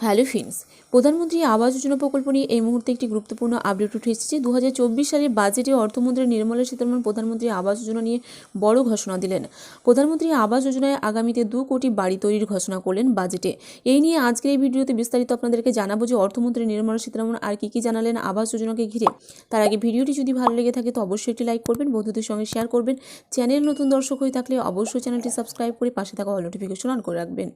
Hello ফিন্স প্রধানমন্ত্রী আবাস যোজনা প্রকল্প নিয়ে এই মুহূর্তে একটি গুরুত্বপূর্ণ আপডেট উঠে এসেছে। দু সালের বাজেটে অর্থমন্ত্রী নির্মলা সীতারামন প্রধানমন্ত্রী আবাস যোজনা নিয়ে বড় ঘোষণা দিলেন। প্রধানমন্ত্রী আবাস যোজনায় আগামীতে দু কোটি বাড়ি তৈরির ঘোষণা করলেন বাজেটে। এই নিয়ে আজকের এই ভিডিওতে বিস্তারিত আপনাদেরকে জানাব যে অর্থমন্ত্রী নির্মলা সীতারামন আর কী কী জানালেন আবাস যোজনাকে ঘিরে। তার আগে ভিডিওটি যদি ভালো লেগে থাকে তো অবশ্যই একটি লাইক করবেন, বন্ধুদের সঙ্গে শেয়ার করবেন। চ্যানেল নতুন দর্শক হয়ে থাকলে অবশ্যই চ্যানেলটি সাবস্ক্রাইব করে পাশে থাকা অল নোটিফিকেশন অন করে রাখবেন।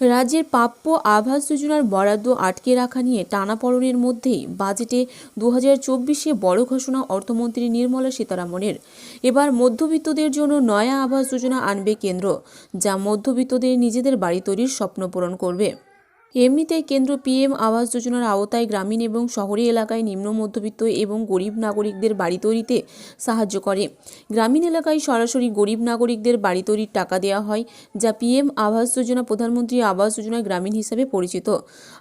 রাজ্যের প্রাপ্য আবাস যোজনার বরাদ্দ আটকে রাখা নিয়ে টানাপড়নের মধ্যেই বাজেটে দু হাজার চব্বিশে বড় ঘোষণা অর্থমন্ত্রী নির্মলা সীতারামনের। এবার মধ্যবিত্তদের জন্য নয়া আবাস যোজনা আনবে কেন্দ্র, যা মধ্যবিত্তদের নিজেদের বাড়ি তৈরির স্বপ্ন পূরণ করবে। এমনিতেই কেন্দ্র পিএম আবাস যোজনার আওতায় গ্রামীণ এবং শহরি এলাকায় নিম্ন মধ্যবিত্ত এবং গরিব নাগরিকদের বাড়ি তৈরিতে সাহায্য করে। গ্রামীণ এলাকায় সরাসরি গরিব নাগরিকদের বাড়ি তৈরির টাকা দেওয়া হয়, যা পিএম আবাস যোজনা প্রধানমন্ত্রী আবাস যোজনা গ্রামীণ হিসাবে পরিচিত।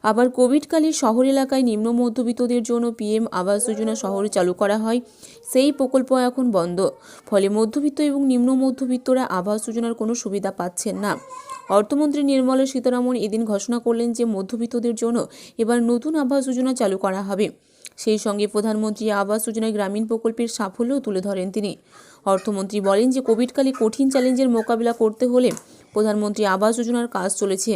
আবার কোভিডকালে শহর এলাকায় নিম্ন মধ্যবিত্তদের জন্য পিএম আবাস যোজনা শহরে চালু করা হয়, সেই প্রকল্প এখন বন্ধ। ফলে মধ্যবিত্ত এবং নিম্ন মধ্যবিত্তরা আবাস যোজনার কোনো সুবিধা পাচ্ছেন না। অর্থমন্ত্রী নির্মলা সীতারামন এদিন ঘোষণা করলেন যে মধ্যবিত্তদের জন্য এবার নতুন আবাস যোজনা চালু করা হবে। সেই সঙ্গে প্রধানমন্ত্রী আবাস যোজনায় গ্রামীণ প্রকল্পের সাফল্যও তুলে ধরেন তিনি। অর্থমন্ত্রী বলেন যে, কোভিডকালে কঠিন চ্যালেঞ্জের মোকাবিলা করতে হলে প্রধানমন্ত্রী আবাস যোজনার কাজ চলেছে।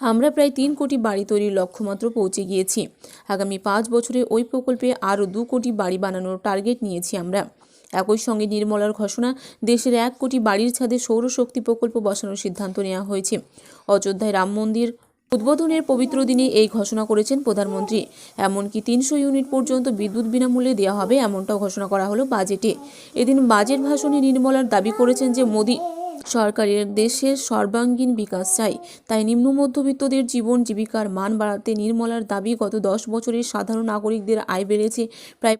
আমরা প্রায় তিন কোটি বাড়ি তৈরির লক্ষ্যমাত্র পৌঁছে গিয়েছি। আগামী পাঁচ বছরে ওই প্রকল্পে আরও দু কোটি বাড়ি বানানোর টার্গেট নিয়েছি আমরা। একই সঙ্গে নির্মলার ঘোষণা, দেশের এক কোটি বাড়ির ছাদে সৌরশক্তি প্রকল্প বসানোর সিদ্ধান্ত নেওয়া হয়েছে। অযোধ্যায় রাম মন্দির উদ্বোধনের পবিত্র দিনে এই ঘোষণা করেছেন প্রধানমন্ত্রী। এমনকি তিনশো ইউনিট পর্যন্ত বিদ্যুৎ বিনামূল্যে দেওয়া হবে এমনটাও ঘোষণা করা হলো বাজেটে। এদিন বাজেট ভাষণে নির্মলার দাবি করেছেন যে মোদী সরকারের দেশের সর্বাঙ্গীন বিকাশ চাই। তাই নিম্ন মধ্যবিত্তদের জীবন জীবিকার মান বাড়াতে নির্মলার দাবি গত দশ বছরে সাধারণ নাগরিকদের আয় বেড়েছে প্রায়